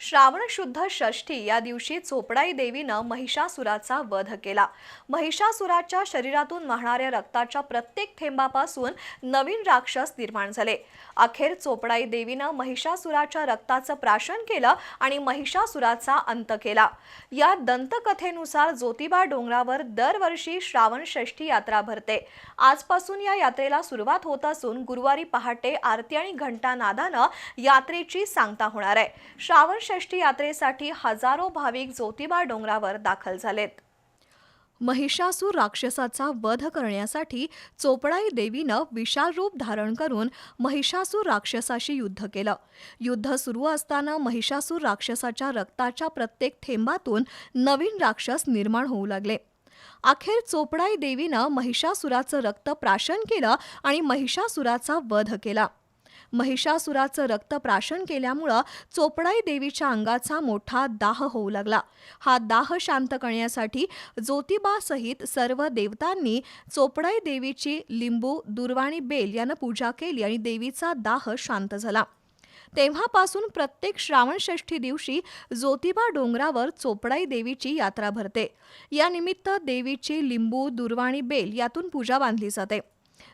श्रावण शुद्ध षष्ठी या दिवशी चोपडाई देवीनं महिषासुराचा वध केला. महिषासुराच्या शरीरातून वाहणाऱ्या रक्ताच्या प्रत्येक थेंबापासून नवीन राक्षस निर्माण झाले. अखेर चोपडाई देवीनं महिषासुराच्या रक्ताचं प्राशन केलं आणि महिषासुराचा अंत केला. या दंतकथेनुसार ज्योतिबा डोंगरावर दरवर्षी श्रावण षष्ठी यात्रा भरते. आजपासून या यात्रेला सुरुवात होत असून गुरुवारी पहाटे आरती आणि घंटा नादानं यात्रेची सांगता होणार आहे. श्रावण षष्ठी यात्रेसाठी हजारो भाविक ज्योतिबा डोंगरावर दाखल झालेत. महिषासूर राक्षसाचा वध करण्यासाठी चोपडाई देवीनं विशाल रूप धारण करून महिषासूर राक्षसाशी युद्ध केलं. युद्ध सुरू असताना महिषासूर राक्षसाच्या रक्ताच्या प्रत्येक थेंबातून नवीन राक्षस निर्माण होऊ लागले. अखेर चोपडाई देवीनं महिषासुराचं रक्त प्राशन केलं आणि महिषासुराचा वध केला. महिषासुराचं रक्त प्राशन केल्यामुळं चोपडाई देवीच्या अंगाचा मोठा दाह होऊ लागला. हा दाह शांत करण्यासाठी ज्योतिबासहित सर्व देवतांनी चोपडाई देवीची लिंबू दुर्वाणी बेल यानं पूजा केली आणि देवीचा दाह शांत झाला. तेव्हापासून प्रत्येक श्रावणषष्ठी दिवशी ज्योतिबा डोंगरावर चोपडाई देवीची यात्रा भरते. या निमित्त देवीची लिंबू दुर्वाणी बेल यातून पूजा बांधली जाते.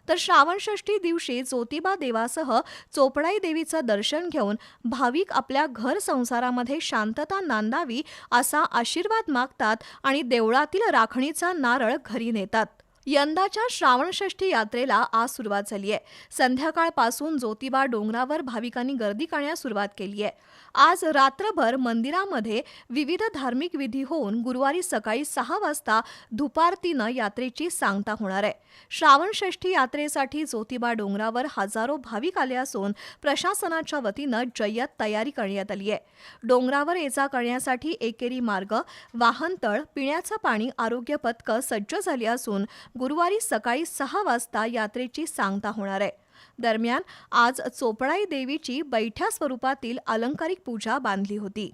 तर श्रावणषष्ठी दिवशी ज्योतिबा देवासह चोपडाई देवीचं दर्शन घेऊन भाविक आपल्या घर संसारामध्ये शांतता नांदावी असा आशीर्वाद मागतात आणि देवळातील राखणीचा नारळ घरी नेतात. यंदाच्या श्रावणषष्ठी यात्रेला आज सुरुवात झाली आहे. संध्याकाळपासून ज्योतिबा डोंगरावर भाविकांनी गर्दी करण्यास सुरुवात केली आहे. आज रात्रभर मंदिरामध्ये विविध धार्मिक विधी होऊन गुरुवारी सकाळी सहा वाजता दुपारतीनं यात्रेची सांगता होणार आहे. श्रावणषष्ठी यात्रेसाठी ज्योतिबा डोंगरावर हजारो भाविक आले असून प्रशासनाच्या वतीनं जय्यत तयारी करण्यात आली आहे. डोंगरावर ये जा करण्यासाठी एकेरी मार्ग वाहनतळ पिण्याचं पाणी आरोग्य पथकं सज्ज झाली असून गुरुवारी सकाळी सहा वाजता यात्रेची सांगता होणार आहे. दरम्यान आज चोपडाई देवीची बैठ्या स्वरूपातील अलंकारिक पूजा बांधली होती.